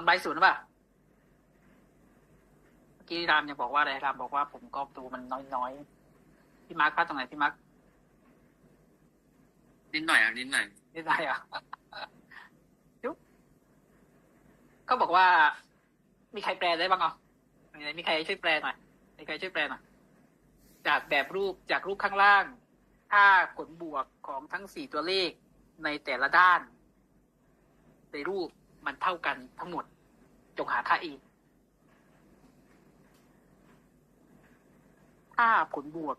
มันใบศูนย์หรือเปล่าเมื่อกี้รามยังบอกว่าอะไรรามบอกว่าผมก็ดูมันน้อยๆพี่มาร์คพลาดตรงไหนพี่มาร์คนิดหน่อยครับนิดหน่อยไม่ได้เหรอะยุบเขาบอกว่า มีใครแปลได้บ้างอะมีมีใครช่วยแปลหน่อยมีใครช่วยแปลหน่อยจากแบบรูปจากรูปข้างล่างถ้าผลบวกของทั้งสี่ตัวเลขในแต่ละด้าน ในรูป มันเท่ากันทั้งหมด จงหาค่า e ถ้าผลบวก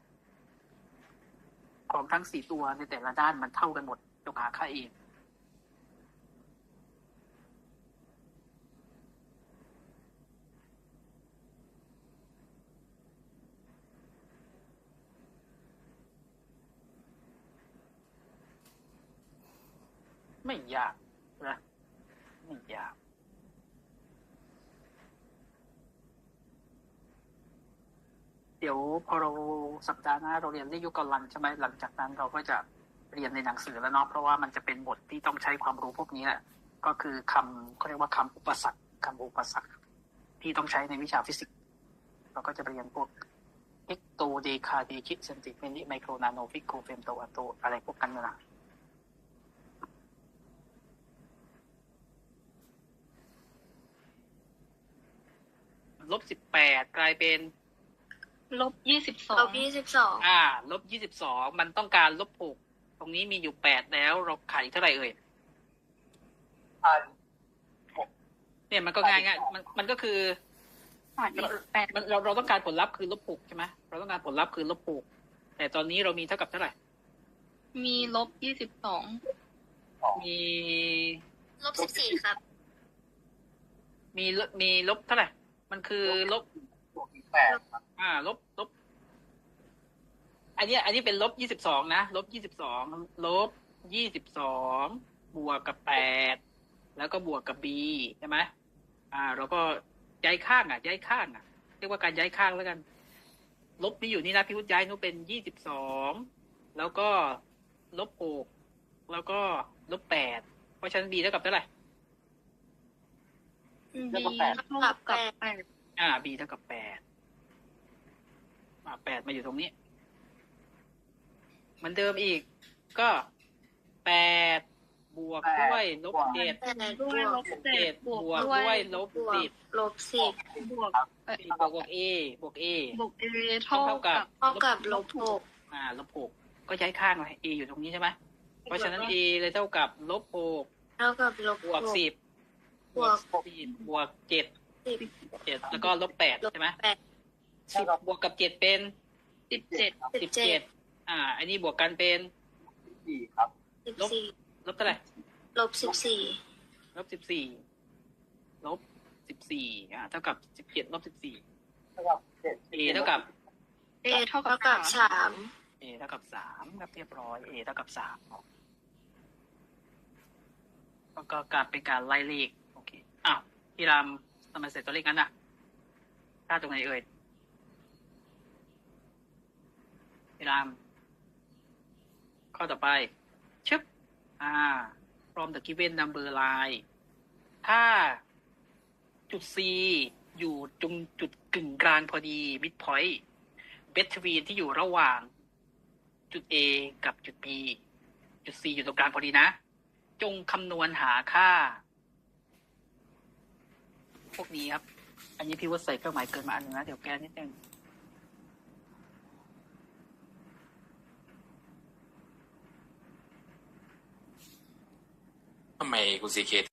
ของทั้งสี่ตัวในแต่ละด้านมันเท่ากันหมด จงหาค่า e ไม่ยากนะ ไม่ยาก เดี๋ยวพอเราสัปดาห์หน้าเราเรียนเรื่อยุคกอลันใช่ไหมหลังจากนั้นเราก็จะเรียนในหนังสือแล้วเนาะเพราะว่ามันจะเป็นบทที่ต้องใช้ความรู้พวกนี้แหละก็คือคำเขาเรียกว่าคำอุปสรรคคำอุปสรรคที่ต้องใช้ในวิชาฟิสิกส์เราก็จะเรียนพวกเอ็กโตเดคาเดคิเซนติเมนิไมโครนาโนฟิโกเฟมโตอะโตอะไรพวกนั้นนะ ลบสิบแปดกลายเป็น ลบยี่สิบสอลงบยี่สิบสองอ่า ลบยี่สิบสองมันต้องการลบหกตรงนี้มีอยู่แปดแล้ว เราขายเท่าไหร่เอ่ยพันเนี่ยมันก็ง่ายง่ายมันมันก็คือผ่านแปดมันเราเราต้องการผลลัพธ์คือลบหกใช่ไหมเราต้องการผลลัพธ์คือลบหกแต่ตอนนี้เรามีเท่ากับเท่าไหร่ มีลบยี่สิบสองมีลบสิบสี่ครับ มีลบมีลบเท่าไหร่ มันคือลบบวกอีกแปดครับอ่า ลบลบ อันเนี้ยอันนี้เป็นลบยี่สิบสองนะลบยี่สิบสองลบยี่สิบสองบวกกับแปดแล้วก็บวกกับ b ใช่ไหมอ่า เราก็ย้ายข้างอะ ย้ายข้างอะ เรียกว่าการย้ายข้างแล้วกัน ลบนี่อยู่นี่นะพี่วุฒิย้ายนู้นเป็นยี่สิบสองแล้วก็ลบหกแล้วก็ลบแปดเพราะฉะนั้น b เท่ากับเท่าไหร่ ดีเท่ากับแปดอ่า b เท่ากับแปดอ่าแปดมาอยู่ตรงนี้ เหมือนเดิมอีก ก็แปดบวกด้วยลบเจ็ดแปดบด้วยวลกบเจ็ดบวกบวกด้วด้วยยลบบวสิกบลบสิบบวกเอ่อบวกบวก a บวก a บวกเอเท่ากับเท่ากับลบหกอ่าลบหกก็ย้ายข้างเลย a อยู่ตรงนี้ใช่ไหมเพราะฉะนั้น a เลยเท่ากับลบหกเท่ากับลบบวกหกสิบ บวกสิบบวกเจ็ดสิบเจ็ดแล้วก็ลบแปดลบใช่ไหมแปดสิบบวกกับเจ็ดเป็นสิบเจ็ดสิสิบบเจ็เจ็ดดอ่า อันนี้บวกกันเป็นสี่ครับสิบสี่ลบเท่าไหร่ลบสิบสี่ลบสิบสี่ลบสิบสี่อ่าเท่ากับสิบเจ็ดลบสิบสี่เท่ากับเจ็ด a เท่ากับเอเท่ากัเท่าบกับสามสาม a เท่ากับสามครับเรียบร้อย a เท่ากับสามแล้วก็การเป็นการไล่เลขโอเคอ้าว พี่รามทำไมเสร็จตัวเลขนั้นน่ะค่าตรงไหนเอ่ยพี่ราม ข้อต่อไป ชึบ อ่า from the given number line ถ้าจุด C อยู่ตรงจุดกึ่งกลางพอดี midpoint between ที่อยู่ระหว่างจุด A กับจุด B จุด C อยู่ตรงกลางพอดีนะ จงคำนวณหาค่า พวกนี้ครับ อันนี้พี่ว่าใส่เครื่องหมายเกินมาอันหนึงนะ เดี๋ยวแก้นิดนึงทำไมคุณซีเค